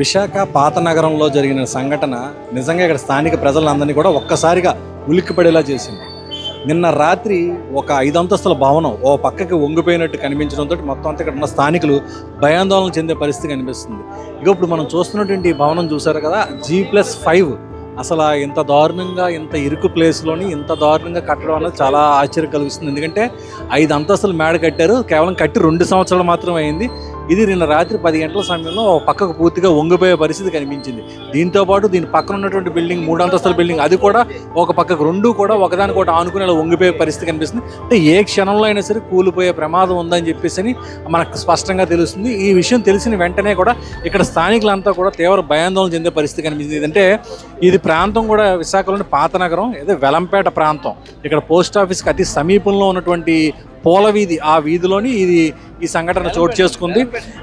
విశాఖ పాత నగరంలో జరిగిన సంఘటన నిజంగా ఇక్కడ స్థానిక ప్రజలందరినీ కూడా ఒక్కసారిగా ఉలిక్కిపడేలా చేసింది. నిన్న రాత్రి ఒక ఐదు అంతస్తుల భవనం ఓ పక్కకి వంగిపోయినట్టు కనిపించడంతో మొత్తం అంతా ఇక్కడ ఉన్న స్థానికులు భయాందోళన చెందే పరిస్థితి కనిపిస్తుంది. ఇక ఇప్పుడు మనం చూస్తున్నటువంటి ఈ భవనం చూసారు కదా జీ ప్లస్ ఫైవ్ అసలు ఇంత దారుణంగా ఇంత ఇరుకు ప్లేస్లోని ఇంత దారుణంగా కట్టడం అనేది చాలా ఆశ్చర్యం కలిగిస్తుంది. ఎందుకంటే ఐదు అంతస్తులు మేడ కట్టారు కేవలం కట్టి రెండు సంవత్సరాలు మాత్రమే అయింది. ఇది నిన్న రాత్రి పది గంటల సమయంలో పక్కకు పూర్తిగా వంగిపోయే పరిస్థితి కనిపించింది. దీంతో పాటు దీని పక్కన ఉన్నటువంటి బిల్డింగ్ మూడు అంతస్తుల బిల్డింగ్ అది కూడా ఒక పక్కకు రెండు కూడా ఒకదానికొకటి ఆనుకుని అలా వంగిపోయే పరిస్థితి కనిపిస్తుంది. అంటే ఏ క్షణంలో అయినా సరే కూలిపోయే ప్రమాదం ఉందని చెప్పేసి అని మనకు స్పష్టంగా తెలుస్తుంది. ఈ విషయం తెలిసిన వెంటనే కూడా ఇక్కడ స్థానికులంతా కూడా తీవ్ర భయాందోళన చెందే పరిస్థితి కనిపించింది అంటే ఇది ప్రాంతం కూడా విశాఖలోని పాత నగరం ఏదో వెలంపేట ప్రాంతం. ఇక్కడ పోస్ట్ ఆఫీస్కి అతి సమీపంలో ఉన్నటువంటి పూల వీధి ఆ వీధిలోని ఇది ఈ సంఘటన చోటు చేసుకుంది.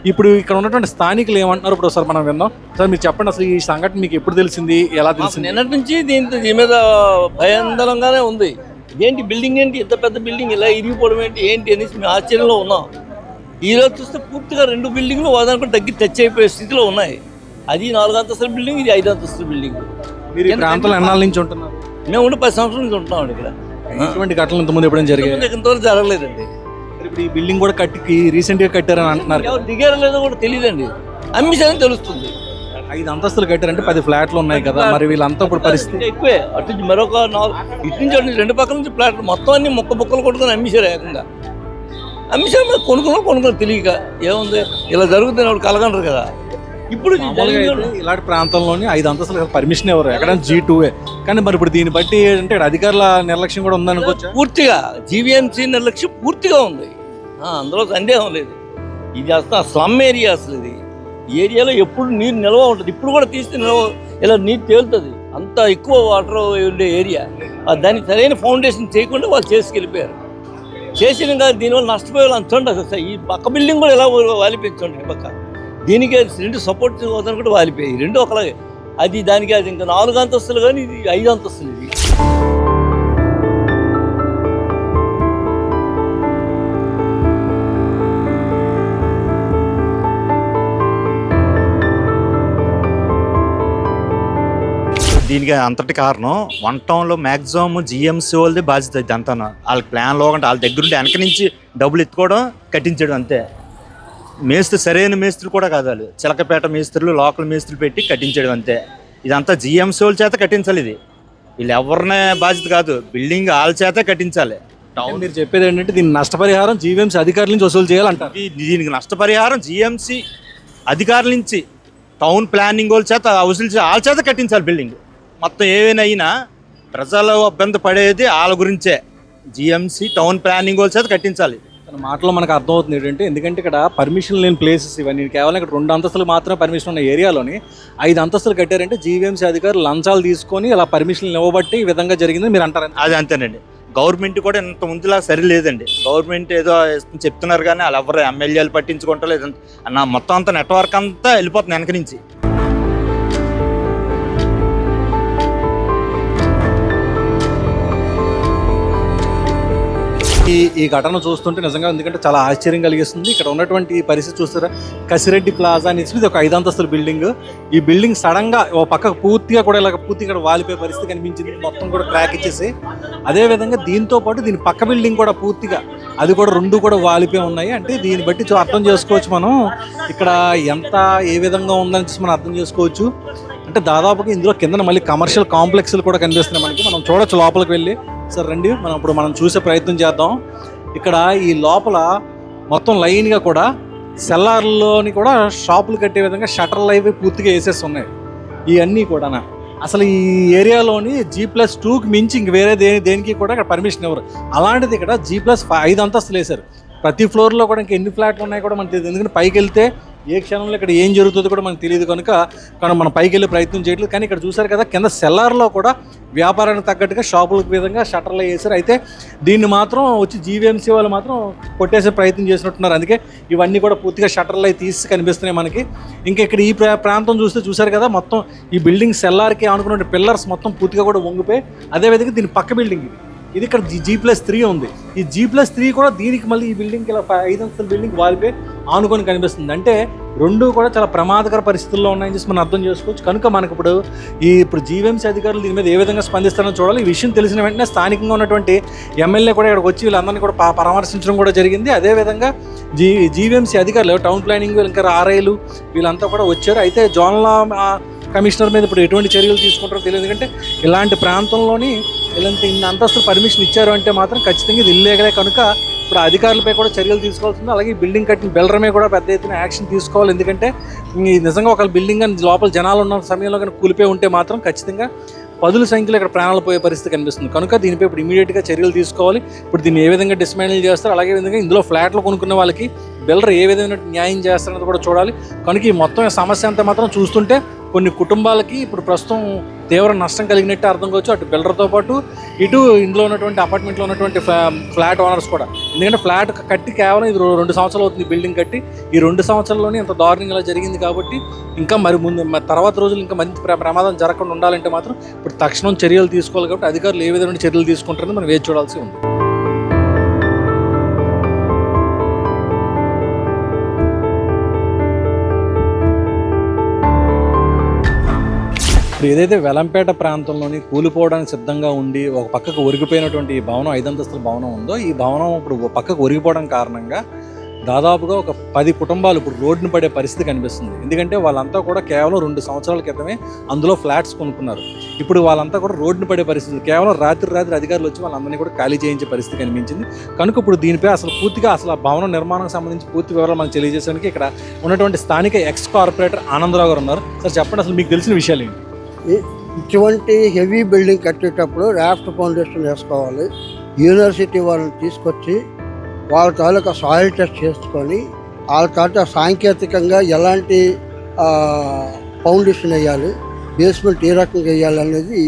ఇప్పుడు ఇక్కడ ఉన్నటువంటి స్థానికులు ఏమంటున్నారు ఇప్పుడు ఒకసారి మనం విందాం సార్ మీరు చెప్పండి అసలు ఈ సంఘటన మీకు ఎప్పుడు తెలిసింది? ఎలా తెలిసింది? నిన్నటి నుంచి దీంతో దీని మీద భయాందోళనగానే ఉంది. ఏంటి బిల్డింగ్ ఏంటి? ఇంత పెద్ద బిల్డింగ్ ఇలా ఇరిగిపోవడం ఏంటి? ఏంటి అనేసి మేము ఆశ్చర్యంలో ఉన్నాం. ఈ రోజు చూస్తే పూర్తిగా రెండు బిల్డింగ్లు ఒకదానికి తగ్గి టచ్ అయిపోయే స్థితిలో ఉన్నాయి. అది నాలుగు అంతస్తుల బిల్డింగ్ ఇది ఐదు అంతస్తుల బిల్డింగ్. మీరు ప్రాంతంలో ఎన్నాళ్ళ నుంచి ఉంటున్నారు? మేము ఉండి పది సంవత్సరాల నుంచి ఉంటున్నాం ఇక్కడ. ఇటువంటి ఘటనలు ఇంతకుముందు ఎప్పుడైనా జరిగాయి? ఇంతవరకు జరగలేదండి. ఇప్పుడు ఈ బిల్డింగ్ కూడా కట్టి రీసెంట్గా కట్టారని అంటున్నారు ఎవరు దిగారో లేదో కూడా తెలియదండి అమ్మిసారని తెలుస్తుంది. ఐదు అంతస్తులు కట్టారంటే పది ఫ్లాట్లు ఉన్నాయి కదా. మరి వీళ్ళంతా ఇప్పుడు పరిస్థితి? ఎక్కువే. అటు నుంచి మరొక నాలుగు ఇటు నుంచి అటు రెండు పక్కల నుంచి ప్లాట్ మొత్తం అన్ని మొక్క బొక్కలు కొట్టుకొని అమ్మేశారు ఏకంగా. అమ్మేశారు కొనుక్కున్నా కొనుక్కో తెలియక ఏముంది? ఇలా జరుగుతుంది వాడు కలగంటారు కదా. ఇప్పుడు ఇలాంటి ప్రాంతంలోని ఐదు అంతస్తులు పర్మిషన్ ఎవరు? ఎక్కడ? జీ టూ కానీ మరి ఇప్పుడు దీన్ని బట్టి అంటే అధికారుల నిర్లక్ష్యం కూడా ఉందనుకోవచ్చు పూర్తిగా జీవీఎంసీ నిర్లక్ష్యం పూర్తిగా ఉంది. ఆ, అందులో సందేహం లేదు. ఇది అసలు స్లమ్ ఏరియా అసలు ఇది. ఏరియాలో ఎప్పుడు నీరు నిల్వ ఉంటుంది. ఇప్పుడు కూడా తీస్తే నిల్వ ఇలా నీరు తేలుతుంది. అంత ఎక్కువ వాటర్ ఉండే ఏరియా ఆ దానికి సరైన ఫౌండేషన్ చేయకుండా వాళ్ళు చేసుకెళ్ళిపోయారు. చేసిన కాదు దీనివల్ల నష్టపోయే వాళ్ళు అంత ఉండదు అసలు ఈ పక్క బిల్డింగ్ కూడా ఎలా వాలిపోయింది ఈ పక్క. దీనికి రెండు సపోర్ట్ కూడా వాలిపోయాయి. రెండు ఒకలాగే. అది దానికి అది ఇంకా నాలుగు అంతస్తులు కానీ ఇది ఐదు అంతస్తులు ఇది. దీనికి అంతటి కారణం వన్ టౌన్లో మ్యాక్సిమం జిఎంసీ వాళ్ళది బాధ్యత ఇది అంతా వాళ్ళ ప్లాన్లో అంటే వాళ్ళ దగ్గర ఉండి వెనక నుంచి డబ్బులు ఎత్తుకోవడం కట్టించడం అంతే. మేస్త్రి సరైన మేస్త్రి కూడా కాదు వాళ్ళు చిలకపేట మేస్త్రులు లోకల్ మేస్త్రులు పెట్టి కట్టించడం అంతే. ఇదంతా జిఎంసీ వాళ్ళ చేత కట్టించాలి ఇది. వీళ్ళు ఎవరినే బాధ్యత కాదు బిల్డింగ్ వాళ్ళ చేత కట్టించాలి. టౌన్ మీరు చెప్పేది ఏంటంటే దీని నష్టపరిహారం జీవీఎంసీ అధికారుల నుంచి వసూలు చేయాలంటారు. దీనికి నష్టపరిహారం జిఎంసీ అధికారుల నుంచి టౌన్ ప్లానింగ్ వాళ్ళ చేత వసూలు వాళ్ళ చేత కట్టించాలి బిల్డింగ్. మొత్తం ఏవైనా అయినా ప్రజలు ఇబ్బంది పడేది వాళ్ళ గురించే. జిఎంసీ టౌన్ ప్లానింగ్ వాళ్ళ చేత కట్టించాలి. తన మాటలో మనకు అర్థమవుతుంది ఏంటంటే ఎందుకంటే ఇక్కడ పర్మిషన్ లేని ప్లేసెస్ ఇవన్నీ కేవలం ఇక్కడ రెండు అంతస్తులు మాత్రమే పర్మిషన్ ఉన్న ఏరియాలోని ఐదు అంతస్తులు కట్టారంటే జీవీఎంసీ అధికారులు లంచాలు తీసుకొని ఇలా పర్మిషన్లు ఇవ్వబట్టి ఈ విధంగా జరిగిందని మీరు అంటారు? అది అంతేనండి. గవర్నమెంట్ కూడా ఇంత ముందులా సరిలేదండి గవర్నమెంట్ ఏదో చెప్తున్నారు కానీ వాళ్ళు ఎవరు ఎమ్మెల్యేలు పట్టించుకుంటారు లేదంటే మొత్తం అంతా నెట్వర్క్ అంతా వెళ్ళిపోతుంది వెనక నుంచి. ఈ ఘటన చూస్తుంటే నిజంగా ఎందుకంటే చాలా ఆశ్చర్యం కలిగిస్తుంది. ఇక్కడ ఉన్నటువంటి పరిస్థితి చూస్తారా? కసిరెడ్డి ప్లాజా అని ఇది ఒక ఐదు అంతస్తుల బిల్డింగ్. ఈ బిల్డింగ్ సడన్గా ఓ పక్కకు పూర్తిగా కూడా ఇలా పూర్తిగా ఇక్కడ వాలిపోయే పరిస్థితి కనిపించింది. మొత్తం కూడా క్రాక్ ఇచ్చేసి. అదే విధంగా దీంతో పాటు దీని పక్క బిల్డింగ్ కూడా పూర్తిగా అది కూడా రెండు కూడా వాలిపోయి ఉన్నాయి. అంటే దీన్ని బట్టి అర్థం చేసుకోవచ్చు మనం. ఇక్కడ ఎంత ఏ విధంగా ఉందని మనం అర్థం చేసుకోవచ్చు. అంటే దాదాపుగా ఇందులో కింద మళ్ళీ కమర్షియల్ కాంప్లెక్స్లు కూడా కనిపిస్తున్నాయి మనకి. మనం చూడొచ్చు లోపలికి వెళ్ళి. సార్ రండి మనం ఇప్పుడు మనం చూసే ప్రయత్నం చేద్దాం. ఇక్కడ ఈ లోపల మొత్తం లైన్గా కూడా సెల్లార్లోని కూడా షాపులు కట్టే విధంగా షటర్లు అవి పూర్తిగా వేసేసి ఉన్నాయి ఇవన్నీ కూడా అసలు ఈ ఏరియాలోని జీ ప్లస్ టూకి మించి ఇంక వేరే దేని దేనికి కూడా ఇక్కడ పర్మిషన్ ఇవ్వరు. అలాంటిది ఇక్కడ జీ ప్లస్ ఐదు అంతస్తులు వేశారు. ప్రతి ఫ్లోర్లో కూడా ఇంకా ఎన్ని ఫ్లాట్లు ఉన్నాయి కూడా మనకి తెలియదు ఎందుకంటే పైకి వెళ్తే ఏ క్షణంలో ఇక్కడ ఏం జరుగుతుందో కూడా మనకు తెలియదు కనుక కానీ మనం పైకి వెళ్ళే ప్రయత్నం చేయట్లేదు. కానీ ఇక్కడ చూసారు కదా కింద సెల్లార్లో కూడా వ్యాపారానికి తగ్గట్టుగా షాపులకు విధంగా షట్టర్లు వేసారు అయితే దీన్ని మాత్రం వచ్చి జీవీఎంసీ వాళ్ళు మాత్రం కొట్టేసే ప్రయత్నం చేసినట్టున్నారు. అందుకే ఇవన్నీ కూడా పూర్తిగా షట్టర్లు అయి తీసి కనిపిస్తున్నాయి మనకి. ఇంకా ఇక్కడ ఈ ప్రా- ప్రాంతం చూస్తే చూసారు కదా మొత్తం ఈ బిల్డింగ్ సెల్లార్కి అనుకున్న పిల్లర్స్ మొత్తం పూర్తిగా కూడా వంగిపోయి అదేవిధంగా దీని పక్క బిల్డింగ్ ఇది. ఇది ఇక్కడ జీ ప్లస్ త్రీ ఉంది. ఈ జీ ప్లస్ త్రీ కూడా దీనికి మళ్ళీ ఈ బిల్డింగ్ ఇలా ఐదు అంతల బిల్డింగ్ వాలిపోయి ఆనుకొని కనిపిస్తుంది. అంటే రెండు కూడా చాలా ప్రమాదకర పరిస్థితుల్లో ఉన్నాయని చెప్పి మనం అర్థం చేసుకోవచ్చు. కనుక మనకు ఇప్పుడు ఈ ఇప్పుడు జీవీఎంసీ అధికారులు దీని మీద ఏ విధంగా స్పందిస్తారో చూడాలి. ఈ విషయం తెలిసిన వెంటనే స్థానికంగా ఉన్నటువంటి ఎమ్మెల్యే కూడా ఇక్కడికి వచ్చి వీళ్ళందరినీ కూడా పరామర్శించడం కూడా జరిగింది. అదేవిధంగా జీ జీవీఎంసీ అధికారులు టౌన్ ప్లానింగ్ ఇంకా ఆర్ఐలు వీళ్ళంతా కూడా వచ్చారు. అయితే జోన్ల కమిషనర్ మీద ఇప్పుడు ఎటువంటి చర్యలు తీసుకుంటారో తెలియదు. ఎందుకంటే ఇలాంటి ప్రాంతంలోని ఇలాంటి ఇన్ని అంతస్తులు పర్మిషన్ ఇచ్చారు అంటే మాత్రం ఖచ్చితంగా ఇది ఇల్లేగలే కనుక ఇప్పుడు అధికారులపై కూడా చర్యలు తీసుకోవాల్సింది. అలాగే బిల్డింగ్ కట్టిన బిల్డర్ కూడా పెద్ద ఎత్తున యాక్షన్ తీసుకోవాలి. ఎందుకంటే నిజంగా ఒక బిల్డింగ్ అని లోపల జనాలు ఉన్న సమయంలో కానీ కూలిపోయి ఉంటే మాత్రం ఖచ్చితంగా పదుల సంఖ్యలో ఇక్కడ ప్రాణాలు పోయే పరిస్థితి కనిపిస్తుంది. కనుక దీనిపై ఇప్పుడు ఇమీడియట్గా చర్యలు తీసుకోవాలి. ఇప్పుడు దీన్ని ఏ విధంగా డిస్మాండిల్ చేస్తారు? అలాగే విధంగా ఇందులో ఫ్లాట్లు కొనుక్కున్న వాళ్ళకి బిల్డర్ ఏ విధమైన న్యాయం చేస్తారన్నది కూడా చూడాలి. కనుక ఈ మొత్తం సమస్య అంతా మాత్రం చూస్తుంటే కొన్ని కుటుంబాలకి ఇప్పుడు ప్రస్తుతం తీవ్ర నష్టం కలిగినట్టు అర్థం కావచ్చు. అటు బిల్డర్తో పాటు ఇటు ఇందులో ఉన్నటువంటి అపార్ట్మెంట్లో ఉన్నటువంటి ఫ్లా- ఫ్లాట్ ఓనర్స్ కూడా. ఎందుకంటే ఫ్లాట్ కట్టి కేవలం ఇది రెండు సంవత్సరాలు అవుతుంది బిల్డింగ్ కట్టి. ఈ రెండు సంవత్సరాల్లోనే ఇంత దారుణం ఇలా జరిగింది కాబట్టి ఇంకా మరి ముందు తర్వాత రోజులు ఇంకా మంచి ప్ర- ప్రమాదం జరగకుండా ఉండాలంటే మాత్రం ఇప్పుడు తక్షణం చర్యలు తీసుకోవాలి కాబట్టి అధికారులు ఏ విధమైన చర్యలు తీసుకుంటారని మనం వేచి చూడాల్సి ఉంది. ఇప్పుడు ఏదైతే వెలంపేట ప్రాంతంలోని కూలిపోవడానికి సిద్ధంగా ఉండి ఒక పక్కకు ఒరిగిపోయినటువంటి ఈ భవనం ఐదంతస్తుల భవనం ఉందో ఈ భవనం ఇప్పుడు పక్కకు ఒరిగిపోవడం కారణంగా దాదాపుగా ఒక పది కుటుంబాలు ఇప్పుడు రోడ్డున పడే పరిస్థితి కనిపిస్తుంది. ఎందుకంటే వాళ్ళంతా కూడా కేవలం రెండు సంవత్సరాల క్రితమే అందులో ఫ్లాట్స్ కొనుక్కున్నారు. ఇప్పుడు వాళ్ళంతా కూడా రోడ్డును పడే పరిస్థితి కేవలం రాత్రి రాత్రి అధికారులు వచ్చి వాళ్ళందరినీ కూడా ఖాళీ చేయించే పరిస్థితి కనిపించింది. కనుక ఇప్పుడు దీనిపై అసలు పూర్తిగా అసలు ఆ భవనం నిర్మాణం సంబంధించి పూర్తి వివరాలు మనం తెలియజేసడానికి ఇక్కడ ఉన్నటువంటి స్థానిక ఎక్స్ కార్పొరేటర్ ఆనందరావు గారు ఉన్నారు. సార్ చెప్పండి అసలు మీకు తెలిసిన విషయాలు ఏంటి? ఇటువంటి హెవీ బిల్డింగ్ కట్టేటప్పుడు రాఫ్ట్ ఫౌండేషన్ వేసుకోవాలి. యూనివర్సిటీ వాళ్ళని తీసుకొచ్చి వాళ్ళ తాలూకా సాయిల్ టెస్ట్ చేసుకొని వాళ్ళ తాలూకా సాంకేతికంగా ఎలాంటి ఫౌండేషన్ వేయాలి బేస్మెంట్ ఏ రకంగా వేయాలి అనేది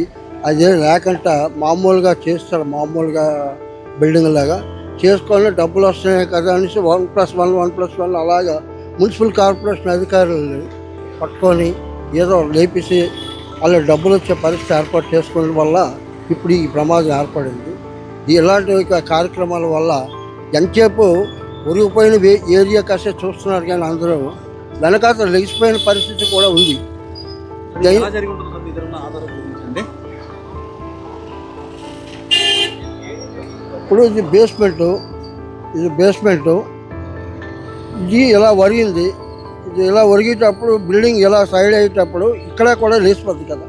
అదే లేకుండా మామూలుగా చేస్తారు మామూలుగా బిల్డింగ్ లాగా. చేసుకొని డబ్బులు వస్తున్నాయి కదా అనేసి one plus one one plus one అలాగా మున్సిపల్ కార్పొరేషన్ అధికారులు పట్టుకొని ఏదో లేపేసి వాళ్ళ డబ్బులు వచ్చే పరిస్థితి ఏర్పాటు చేసుకోవడం వల్ల ఇప్పుడు ఈ ప్రమాదం ఏర్పడింది. ఇలాంటి కార్యక్రమాల వల్ల ఎంతసేపు ఒరిగిపోయిన వే- ఏరియా కాసే చూస్తున్నారు కానీ అందరూ వెనకాత లెగిసిపోయిన పరిస్థితి కూడా ఉంది. ఇప్పుడు ఇది బేస్మెంట్ ఇది బేస్మెంట్ ఇది ఇలా ఒరిగింది ఇది ఇలా ఒరిగేటప్పుడు బిల్డింగ్ ఇలా సైడ్ అయ్యేటప్పుడు ఇక్కడ కూడా లేచిపోద్ది కదా.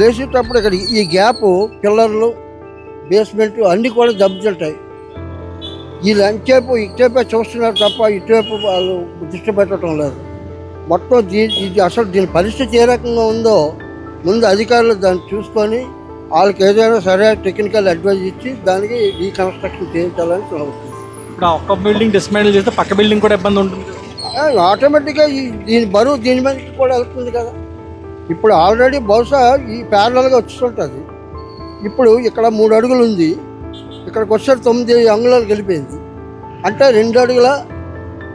లేచేటప్పుడు ఇక్కడ ఈ గ్యాప్ పిల్లర్లు బేస్మెంట్ అన్నీ కూడా దెబ్బతింటాయి. వీళ్ళు అంతసేపు ఇటువైపే చూస్తున్నారు తప్ప ఇటువైపు వాళ్ళు దృష్టి పెట్టడం లేదు. మొత్తం దీని ఇది అసలు దీని పరిస్థితి ఏ రకంగా ఉందో ముందు అధికారులు దాన్ని చూసుకొని వాళ్ళకి ఏదైనా సరే టెక్నికల్ అడ్వైజ్ ఇచ్చి దానికి రీకన్స్ట్రక్షన్ చేయించాలని ఇప్పుడు ఒక్క బిల్డింగ్ డిస్మాండిల్ చేస్తే పక్క బిల్డింగ్ కూడా ఇబ్బంది ఉంటుంది ఆటోమేటిక్గా ఈ దీని బరువు దీని మీదకి కూడా వెళ్తుంది కదా. ఇప్పుడు ఆల్రెడీ బహుశా ఈ ప్యారలల్గా వచ్చుంటుంది ఇప్పుడు ఇక్కడ మూడు అడుగులు ఉంది. ఇక్కడికి వచ్చే తొమ్మిది అంగుళాలు గెలిపోయింది అంటే రెండు అడుగుల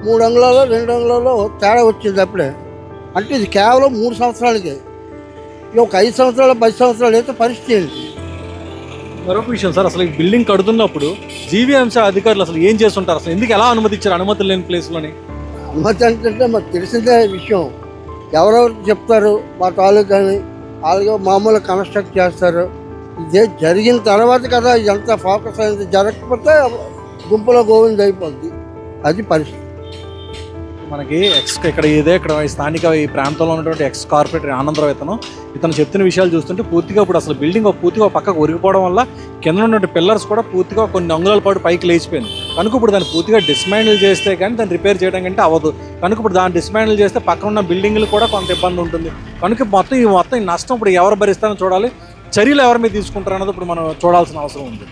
మూడు అంగుళాలు రెండు అంగుళాలు తేడా వచ్చింది అప్పుడే. అంటే ఇది కేవలం మూడు సంవత్సరాలకే. ఒక ఐదు సంవత్సరాలు పది సంవత్సరాలు అయితే పరిస్థితి ఏంటి? మరొక విషయం సార్ అసలు ఈ బిల్డింగ్ కడుతున్నప్పుడు జీవీఎంసీ అధికారులు అసలు ఏం చేస్తుంటారు? అసలు ఎందుకు ఎలా అనుమతిచ్చారు? అనుమతులు అనుమతి లేని? ప్లేస్లోని అనుమతి అంటే మాకు తెలిసిందే విషయం. ఎవరెవరు చెప్తారు? మా తాలూకాని వాళ్ళగా మామూలు కన్స్ట్రక్ట్ చేస్తారు. ఇదే జరిగిన తర్వాత కదా ఇదంతా ఫోకస్ అయింది. జరగకపోతే గుంపులో గోవింద అయిపోద్ది. అది పరిస్థితి. మనకి ఎక్స్ ఇక్కడ ఇదే ఇక్కడ ఈ స్థానిక ఈ ప్రాంతంలో ఉన్నటువంటి ఎక్స్ కార్పొరేటర్ ఆనందరావు ఇతను. ఇతను చెప్తున్న విషయాలు చూస్తుంటే పూర్తిగా ఇప్పుడు అసలు బిల్డింగ్ ఒక పూర్తిగా ఒక పక్కకు ఒరిగిపోవడం వల్ల కింద ఉన్నటువంటి పిల్లర్స్ కూడా పూర్తిగా కొన్ని అంగుళాల పాటు పైకి లేచిపోయింది. కనుక ఇప్పుడు దాన్ని పూర్తిగా డిస్మాండిల్ చేస్తే కానీ దాన్ని రిపేర్ చేయడం కంటే అవ్వదు. కనుక ఇప్పుడు దాన్ని డిస్మాండిల్ చేస్తే పక్కన ఉన్న బిల్డింగ్లు కూడా కొంత ఇబ్బంది ఉంటుంది. కనుక మొత్తం ఈ మొత్తం ఈ నష్టం ఇప్పుడు ఎవరు భరిస్తారో చూడాలి. చర్యలు ఎవరి మీద తీసుకుంటారు అన్నది ఇప్పుడు మనం చూడాల్సిన అవసరం ఉంది.